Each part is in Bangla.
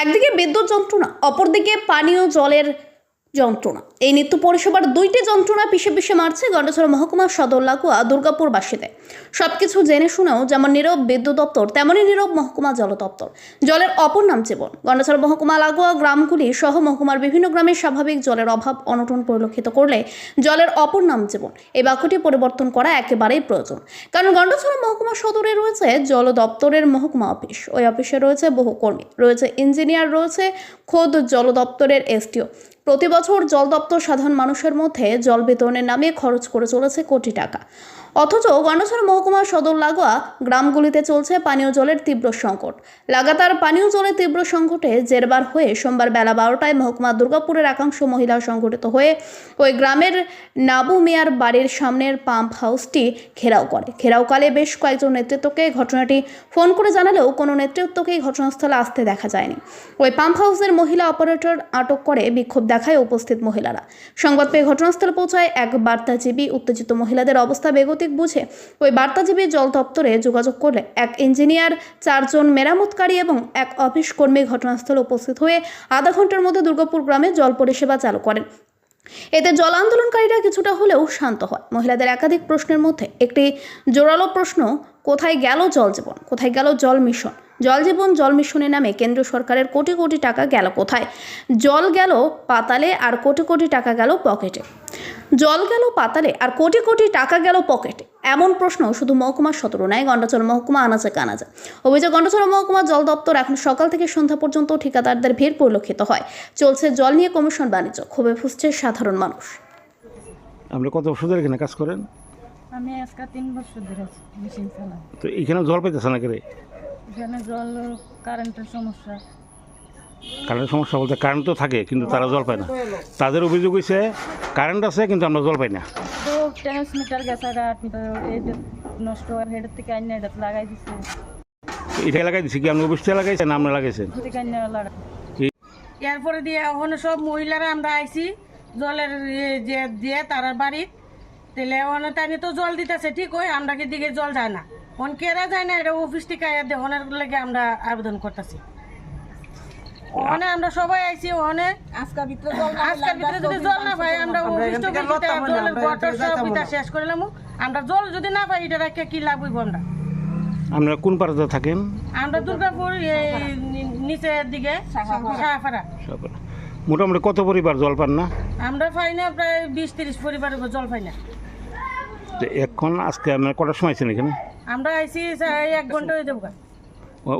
একদিকে বিদ্যুৎ যন্ত্রণা অপরদিকে পানীয় জলের যন্ত্রণা। এই নিত্য পরিষেবার দুইটি যন্ত্রণা পিষে পিষে মারছে গন্ডাছড়া মহকুমা সদর লাগোয়া দুর্গাপুরবাসীতে। সবকিছু জেনে শুনেও যেমন নীরব বিদ্যুৎ দপ্তর, তেমনই নীরব মহকুমা জল দপ্তর। জলের অপর নাম জীবন। গন্ডাছড়া মহকুমা লাগোয়া গ্রামগুলি সহ মহকুমার বিভিন্ন গ্রামে স্বাভাবিক জলের অভাব অনটন পরিলক্ষিত করলে জলের অপর নাম জীবন। এই বাক্যটি পরিবর্তন করা একেবারেই প্রয়োজন। কারণ গন্ডাছড়া মহকুমা সদরে রয়েছে জল দপ্তরের মহকুমা অফিস। ওই অফিসে রয়েছে বহু কর্মী। রয়েছে ইঞ্জিনিয়ার, রয়েছে খোদ জল দপ্তরের এসটিও প্রতি বছর জল দপ্তর সাধারণ মানুষের মধ্যে জল বিতরণের নামে খরচ করে চলেছে কোটি টাকা। অথচ গন্ডাছড়া মহকুমা সদর লাগোয়া গ্রামগুলিতে চলছে পানীয় জলের তীব্র সংকট। লাগাতার পানীয় জলের তীব্র সংকটে জেরবার হয়ে সোমবার বেলা বারোটায় মহকুমা দুর্গাপুরের একাংশ মহিলা সংগঠিত হয়ে ওই গ্রামের নাবু মিয়ার বাড়ির সামনের পাম্প হাউসটি ঘেরাও করে। ঘেরাওকালে বেশ কয়েকজন নেতৃত্বকে ঘটনাটি ফোন করে জানালেও কোনো নেতৃত্বকেই ঘটনাস্থলে আসতে দেখা যায়নি। ওই পাম্প হাউসের মহিলা অপারেটর আটক করে বিক্ষোভ দেখায় উপস্থিত মহিলারা। সংবাদ পেয়ে ঘটনাস্থলে পৌঁছায় এক বার্তাজীবী। উত্তেজিত মহিলাদের অবস্থা বেগতিক বুঝে ওই বার্তাজীবী জল দপ্তরে যোগাযোগ করলে এক ইঞ্জিনিয়ার, চারজন মেরামতকারী এবং এক অফিস কর্মী ঘটনাস্থলে উপস্থিত হয়ে আধা ঘণ্টার মধ্যে দুর্গাপুর গ্রামে জল পরিষেবা চালু করেন। এতে জল আন্দোলনকারীরা কিছুটা হলেও শান্ত হয়। মহিলাদের একাধিক প্রশ্নের মধ্যে একটি জোরালো প্রশ্ন, কোথায় গেল জল জীবন? কোথায় গেল জল মিশন? জল জীবন জল মিশনের নামে কেন্দ্র সরকারের কোটি কোটি টাকা গেল কোথায়? জল গেল পাতালে আর কোটি কোটি টাকা গেল পকেটে। জল গেল পাতালে আর কোটি কোটি টাকা গেল পকেটে। এমন প্রশ্ন শুধু মহকুমা সতেরো নয় গন্ডাচল মহকুমা আনাচে কানাচে। অভিযোগ গন্ডাচল মহকুমা জল দপ্তর এখন সকাল থেকে সন্ধ্যা পর্যন্ত ঠিকাদারদের ভিড় পরিলক্ষিত হয়। চলছে জল নিয়ে কমিশন বাণিজ্য ক্ষোভে ফুসছে সাধারণ মানুষ। আপনি কত বছর ধরে এখানে কাজ করেন? আমি আজকে তিন বছর ধরে মেশিন চালাই তো এখানে জল পাইতেছে না করে এখানে জল কারেন্টের সমস্যা। কারেন্টের সমস্যা বলতে কারেন্ট তো থাকে কিন্তু তারা জল পায় না। তাদের অভিযোগ হয়েছে কারেন্ট আছে কিন্তু আমরা জল পাই না। তো ট্রান্সমিটার গেছে নষ্ট হওয়ার হেডের থেকে আইনে এটা লাগাই দিছে। এটা লাগাই দিচ্ছি কি? আপনি অফিসটা লাগাইছেন না আমরা লাগাইছেন? এরপরে দিয়ে ওখানে সব মহিলারা আমরা আইছি জলের যে দিয়ে তার বাড়ির তাহলে ওখানে তাই তো জল দিতেছে ঠিক ওই আমরা কি দিকে জল যায় না? ওন কেরা যায় না? এটা অফিস থেকে আয়া দেওয়ানোর লেগে আমরা আবেদন করতেছি। ওখানে আমরা সবাই আইছি ওখানে ভিতরে জল ভিতরে যদি জল না পাই আমরা অফিস থেকে জলের সব এটা শেষ করলাম আমরা জল যদি না পাই এটা রাখে কি লাভ হইব আমরা? কোন পাড়াতে থাকেন? আমরা দুর্গাপুর এই নিচের দিকে সাহাপাড়া। মোটামুটি কত পরিবার জল পান না? আমরা পাই না প্রায় বিশ তিরিশ পরিবারের জল পাই না। তো এখন আজকে আপনার কটার সময় আছেন এখানে? আমরা আইসি এক ঘণ্টা হয়ে যাব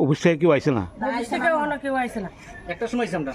অফিস থেকে কেউ আইছে না? অফিস থেকে অন্য কেউ আইসে না। একটা সময় আমরা।